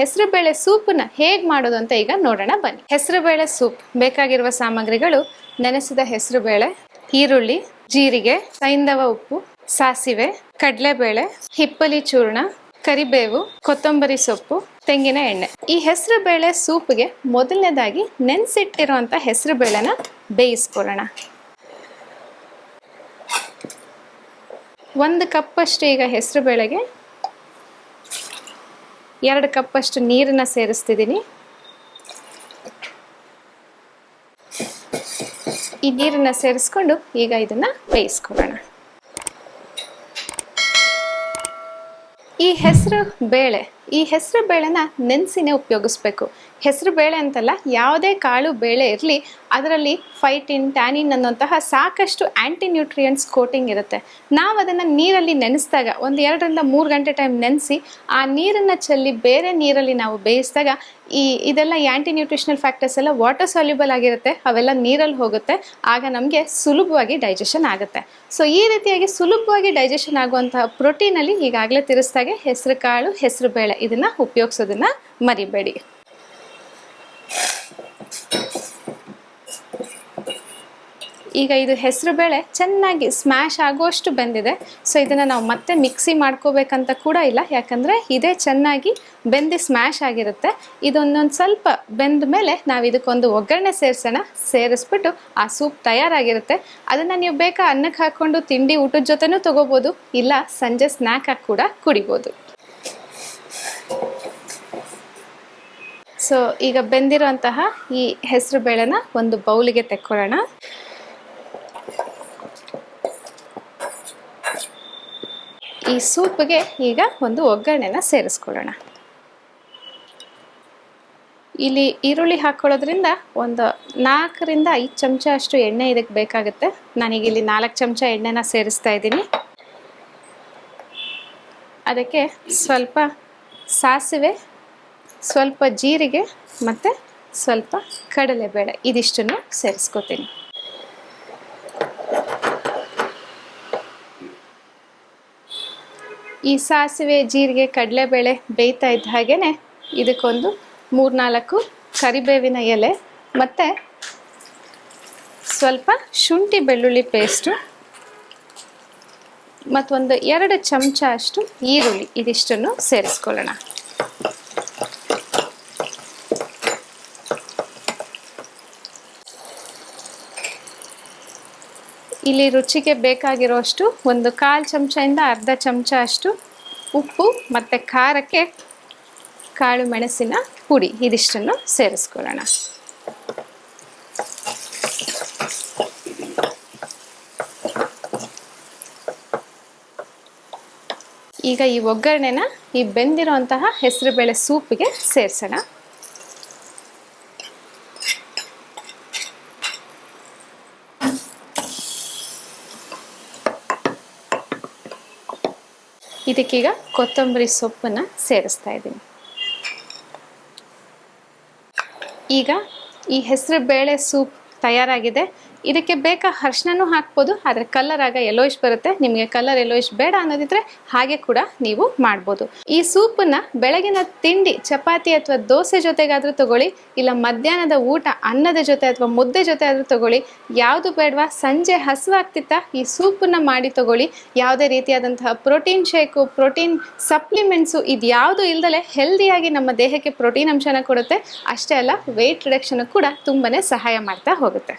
ಹೆಸರುಬೇಳೆ ಸೂಪನ್ನ ಹೇಗೆ ಮಾಡೋದು ಅಂತ ಈಗ ನೋಡೋಣ ಬನ್ನಿ. ಹೆಸರುಬೇಳೆ ಸೂಪ್. ಬೇಕಾಗಿರುವ ಸಾಮಗ್ರಿಗಳು ನೆನೆಸಿದ ಹೆಸರು ಬೇಳೆ, ಈರುಳ್ಳಿ, ಜೀರಿಗೆ, ಸೈಂದವ ಉಪ್ಪು, ಸಾಸಿವೆ, ಕಡಲೆಬೇಳೆ, ಹಿಪ್ಪಲಿ ಚೂರ್ಣ, ಕರಿಬೇವು, ಕೊತ್ತಂಬರಿ ಸೊಪ್ಪು, ತೆಂಗಿನ ಎಣ್ಣೆ. ಈ ಹೆಸರು ಬೇಳೆ ಸೂಪ್ಗೆ ಮೊದಲನೇದಾಗಿ ನೆನೆಸಿಟ್ಟಿರುವಂಥ ಹೆಸರು ಬೇಳೆನ ಬೇಯಿಸ್ಕೊಳ್ಳೋಣ. ಒಂದು ಕಪ್ಪಷ್ಟು ಈಗ ಹೆಸರು ಬೇಳೆಗೆ ಎರಡು ಕಪ್ಪಷ್ಟು ನೀರನ್ನು ಸೇರಿಸ್ತಿದ್ದೀನಿ. ಈ ನೀರನ್ನು ಸೇರಿಸ್ಕೊಂಡು ಈಗ ಇದನ್ನ ಬೇಯಿಸ್ಕೊಳ್ಳೋಣ. ಈ ಹೆಸರು ಬೇಳೆ. ಈ ಹೆಸರು ಬೇಳೆನ ನೆನೆಸಿನೇ ಉಪಯೋಗಿಸ್ಬೇಕು. ಹೆಸರು ಬೇಳೆ ಅಂತಲ್ಲ, ಯಾವುದೇ ಕಾಳು ಬೇಳೆ ಇರಲಿ, ಅದರಲ್ಲಿ ಫೈಟಿನ್, ಟ್ಯಾನಿನ್ ಅನ್ನೋಂತಹ ಸಾಕಷ್ಟು ಆ್ಯಂಟಿ ನ್ಯೂಟ್ರಿಯೆಂಟ್ಸ್ ಕೋಟಿಂಗ್ ಇರುತ್ತೆ. ನಾವು ಅದನ್ನು ನೀರಲ್ಲಿ ನೆನೆಸಿದಾಗ, ಒಂದು ಎರಡರಿಂದ ಮೂರು ಗಂಟೆ ಟೈಮ್ ನೆನೆಸಿ, ಆ ನೀರನ್ನು ಚೆಲ್ಲಿ ಬೇರೆ ನೀರಲ್ಲಿ ನಾವು ಬೇಯಿಸಿದಾಗ, ಈ ಇದೆಲ್ಲ ಆ್ಯಂಟಿ ನ್ಯೂಟ್ರಿಷನಲ್ ಫ್ಯಾಕ್ಟರ್ಸ್ ಎಲ್ಲ ವಾಟರ್ ಸಾಲ್ಯೂಬಲ್ ಆಗಿರುತ್ತೆ, ಅವೆಲ್ಲ ನೀರಲ್ಲಿ ಹೋಗುತ್ತೆ, ಆಗ ನಮಗೆ ಸುಲಭವಾಗಿ ಡೈಜೆಷನ್ ಆಗುತ್ತೆ. ಸೊ ಈ ರೀತಿಯಾಗಿ ಸುಲಭವಾಗಿ ಡೈಜೆಷನ್ ಆಗುವಂತಹ ಪ್ರೋಟೀನಲ್ಲಿ ಈಗಾಗಲೇ ತಿರಿಸಿದಾಗೆ ಹೆಸರು ಕಾಳು, ಹೆಸರು ಬೇಳೆ. ಇದನ್ನು ಉಪಯೋಗಿಸೋದನ್ನ ಮರಿಬೇಡಿ. ಈಗ ಇದು ಹೆಸರು ಬೇಳೆ ಚೆನ್ನಾಗಿ ಸ್ಮ್ಯಾಶ್ ಆಗುವಷ್ಟು ಬೆಂದಿದೆ. ಸೊ ಇದನ್ನು ನಾವು ಮತ್ತೆ ಮಿಕ್ಸಿ ಮಾಡ್ಕೋಬೇಕಂತ ಕೂಡ ಇಲ್ಲ. ಯಾಕಂದರೆ ಇದೇ ಚೆನ್ನಾಗಿ ಬೆಂದು ಸ್ಮ್ಯಾಶ್ ಆಗಿರುತ್ತೆ. ಇದೊಂದೊಂದು ಸ್ವಲ್ಪ ಬೆಂದ ಮೇಲೆ ನಾವು ಇದಕ್ಕೊಂದು ಒಗ್ಗರಣೆ ಸೇರಿಸೋಣ. ಸೇರಿಸ್ಬಿಟ್ಟು ಆ ಸೂಪ್ ತಯಾರಾಗಿರುತ್ತೆ. ಅದನ್ನು ನೀವು ಬೇಕಾ ಅನ್ನಕ್ಕೆ ಹಾಕ್ಕೊಂಡು ತಿಂಡಿ ಊಟದ ಜೊತೆನೂ ತೊಗೋಬೋದು. ಇಲ್ಲ, ಸಂಜೆ ಸ್ನ್ಯಾಕ್ ಹಾಕಿ ಕೂಡ ಕುಡಿಬೋದು. ಸೊ ಈಗ ಬೆಂದಿರುವಂತಹ ಈ ಹೆಸರು ಬೇಳೆನ ಒಂದು ಬೌಲಿಗೆ ತೆಕ್ಕೊಳ್ಳೋಣ. ಈ ಸೂಪ್ಗೆ ಈಗ ಒಂದು ಒಗ್ಗರಣೆನ ಸೇರಿಸ್ಕೊಳ್ಳೋಣ. ಇಲ್ಲಿ ಈರುಳ್ಳಿ ಹಾಕೊಳ್ಳೋದ್ರಿಂದ ಒಂದು ನಾಲ್ಕರಿಂದ ಐದು ಚಮಚ ಅಷ್ಟು ಎಣ್ಣೆ ಇದಕ್ಕೆ ಬೇಕಾಗುತ್ತೆ. ನಾನೀಗ ಇಲ್ಲಿ ನಾಲ್ಕು ಚಮಚ ಎಣ್ಣೆನ ಸೇರಿಸ್ತಾ ಇದ್ದೀನಿ. ಅದಕ್ಕೆ ಸ್ವಲ್ಪ ಸಾಸಿವೆ ಸ್ವಲ್ಪ ಜೀರಿಗೆ ಮತ್ತು ಸ್ವಲ್ಪ ಕಡಲೆಬೇಳೆ ಇದಿಷ್ಟನ್ನು ಸೇರಿಸ್ಕೋತೀನಿ. ಈ ಸಾಸಿವೆ, ಜೀರಿಗೆ, ಕಡಲೆಬೇಳೆ ಬೇಯ್ತಾ ಇದ್ದ ಹಾಗೇ ಇದಕ್ಕೊಂದು ಮೂರ್ನಾಲ್ಕು ಕರಿಬೇವಿನ ಎಲೆ ಮತ್ತು ಸ್ವಲ್ಪ ಶುಂಠಿ ಬೆಳ್ಳುಳ್ಳಿ ಪೇಸ್ಟು ಮತ್ತೊಂದು ಎರಡು ಚಮಚ ಅಷ್ಟು ಈರುಳ್ಳಿ ಇದಿಷ್ಟನ್ನು ಸೇರಿಸ್ಕೊಳ್ಳೋಣ. ಇಲ್ಲಿ ರುಚಿಗೆ ಬೇಕಾಗಿರೋಷ್ಟು ಒಂದು ಕಾಲು ಚಮಚದಿಂದ ಅರ್ಧ ಚಮಚ ಅಷ್ಟು ಉಪ್ಪು ಮತ್ತು ಖಾರಕ್ಕೆ ಕಾಳು ಮೆಣಸಿನ ಪುಡಿ ಇದಿಷ್ಟನ್ನು ಸೇರಿಸ್ಕೊಳ್ಳೋಣ. ಈಗ ಈ ಒಗ್ಗರಣೆನ ಈ ಬೆಂದಿರುವಂತಹ ಹೆಸರುಬೇಳೆ ಸೂಪಿಗೆ ಸೇರಿಸೋಣ. ಇದಕ್ಕೀಗ ಕೊತ್ತಂಬರಿ ಸೊಪ್ಪನ್ನು ಸೇರಿಸ್ತಾ ಇದ್ದೀನಿ. ಈಗ ಈ ಹೆಸರು ಬೇಳೆ ಸೂಪ್ ತಯಾರಾಗಿದೆ. ಇದಕ್ಕೆ ಬೇಕಾ ಅರ್ಶಿನೂ ಹಾಕ್ಬೋದು, ಆದರೆ ಕಲರ್ ಆಗ ಯೆಲ್ಲೋಯಿಶ್ ಬರುತ್ತೆ. ನಿಮಗೆ ಕಲರ್ ಎಲ್ಲೋಯಿಶ್ ಬೇಡ ಅನ್ನೋದಿದ್ರೆ ಹಾಗೆ ಕೂಡ ನೀವು ಮಾಡ್ಬೋದು. ಈ ಸೂಪನ್ನು ಬೆಳಗಿನ ತಿಂಡಿ, ಚಪಾತಿ ಅಥವಾ ದೋಸೆ ಜೊತೆಗಾದರೂ ತಗೊಳ್ಳಿ, ಇಲ್ಲ ಮಧ್ಯಾಹ್ನದ ಊಟ, ಅನ್ನದ ಜೊತೆ ಅಥವಾ ಮುದ್ದೆ ಜೊತೆ ಆದರೂ ತಗೊಳ್ಳಿ, ಯಾವುದು ಬೇಡವಾ ಸಂಜೆ ಹಸುವಾಗ್ತಿತ್ತ ಈ ಸೂಪನ್ನು ಮಾಡಿ ತಗೊಳ್ಳಿ. ಯಾವುದೇ ರೀತಿಯಾದಂತಹ ಪ್ರೋಟೀನ್ ಶೇಕು ಪ್ರೋಟೀನ್ ಸಪ್ಲಿಮೆಂಟ್ಸು ಇದು ಯಾವುದು ಇಲ್ದಲೆ ಹೆಲ್ದಿಯಾಗಿ ನಮ್ಮ ದೇಹಕ್ಕೆ ಪ್ರೋಟೀನ್ ಅಂಶನ ಕೊಡುತ್ತೆ. ಅಷ್ಟೇ ಅಲ್ಲ ವೆಯ್ಟ್ ರಿಡಕ್ಷನ್ ಕೂಡ ತುಂಬಾ ಸಹಾಯ ಮಾಡ್ತಾ ಹೋಗುತ್ತೆ.